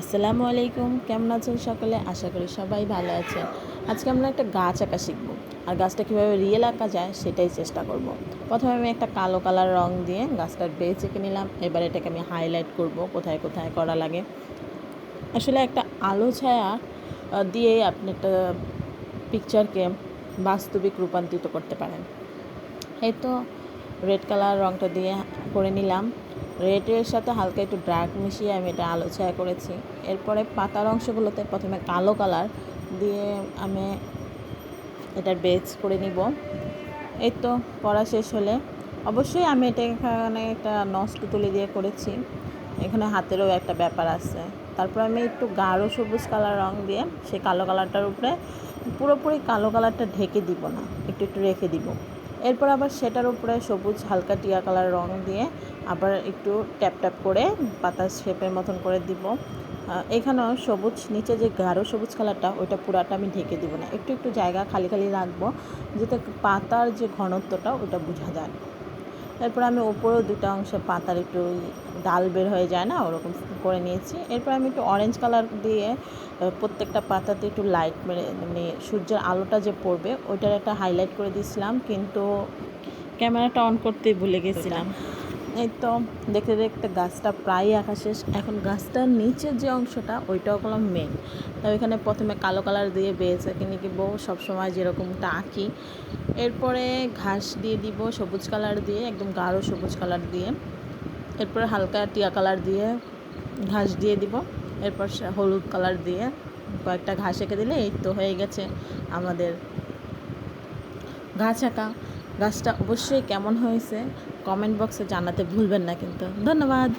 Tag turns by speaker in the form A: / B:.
A: আসসালামু আলাইকুম, কেমন আছেন সকলে? আশা করি সবাই ভালো আছে আজকে আমরা একটা গাছ আঁকা শিখব। আর গাছটা কীভাবে রিয়েল আঁকা যায় সেটাই চেষ্টা করব। প্রথমে আমি একটা কালো কালার রং দিয়ে গাছটার বেজ এঁকে নিলাম। এবার এটাকে আমি হাইলাইট করব, কোথায় কোথায় করা লাগে। আসলে একটা আলো ছায়া দিয়েই আপনি একটা পিকচারকে বাস্তবিক রূপান্তরিত করতে পারেন। এই তো রেড কালার রঙটা দিয়ে করে নিলাম। রেডের সাথে হালকা একটু ডার্ক মিশিয়ে আমি এটা আলো ছায়া করেছি। এরপরে পাতার অংশগুলোতে প্রথমে কালো কালার দিয়ে আমি এটার বেজ করে নিব। এই তো করা শেষ হলে অবশ্যই আমি এটা এখানে একটা নষ্ট তুলি দিয়ে করেছি। এখানে হাতেরও একটা ব্যাপার আছে। তারপর আমি একটু গাঢ় সবুজ কালার রং দিয়ে সেই কালো কালারটার উপরে পুরোপুরি কালো কালারটা ঢেকে দিব না, একটু একটু রেখে দিব। এরপর আবার সেটার উপরে সবুজ হালকা টিয়া কালার রং দিয়ে আবার একটু ট্যাপ ট্যাপ করে পাতা শেপের মতন করে দিব। এখানেও সবুজ, নিচে যে গাঢ় সবুজ কালারটা, ওইটা পুরাটা আমি ঢেকে দিব না। একটু একটু জায়গা খালি খালি রাখব, যাতে পাতার যে ঘনত্বটা, ওটা বোঝা যায়। এরপর আমি ওপরেও দুটো অংশে পাতার একটু ডাল বের হয়ে যায় না, ওরকম করে নিয়েছি। এরপর আমি একটু অরেঞ্জ কালার দিয়ে প্রত্যেকটা পাতাতে একটু লাইট মেরে মানে সূর্যের আলোটা যে পড়বে, ওইটার একটা হাইলাইট করে দিয়েছিলাম, কিন্তু ক্যামেরাটা অন করতে ভুলে গেছিলাম। এই তো দেখতে দেখতে গাছটা প্রায় আঁকা শেষ এখন গাছটার নিচের যে অংশটা, ওইটাও করলাম মেন তাই ওইখানে প্রথমে কালো কালার দিয়ে বেজ এখানে কি বউ সবসময় যেরকমটা আঁকি। এরপরে ঘাস দিয়ে দিব, সবুজ কালার দিয়ে, একদম গাঢ় সবুজ কালার দিয়ে। এরপরে হালকা টিয়া কালার দিয়ে ঘাস দিয়ে দিব, এরপর হলুদ কালার দিয়ে কয়েকটা ঘাস এঁকে দিলে এই তো হয়ে গেছে আমাদের গাছ আঁকা। গাছটা অবশ্যই কেমন হয়েছে কমেন্ট বক্সে জানাতে ভুলবেন না কিন্তু ধন্যবাদ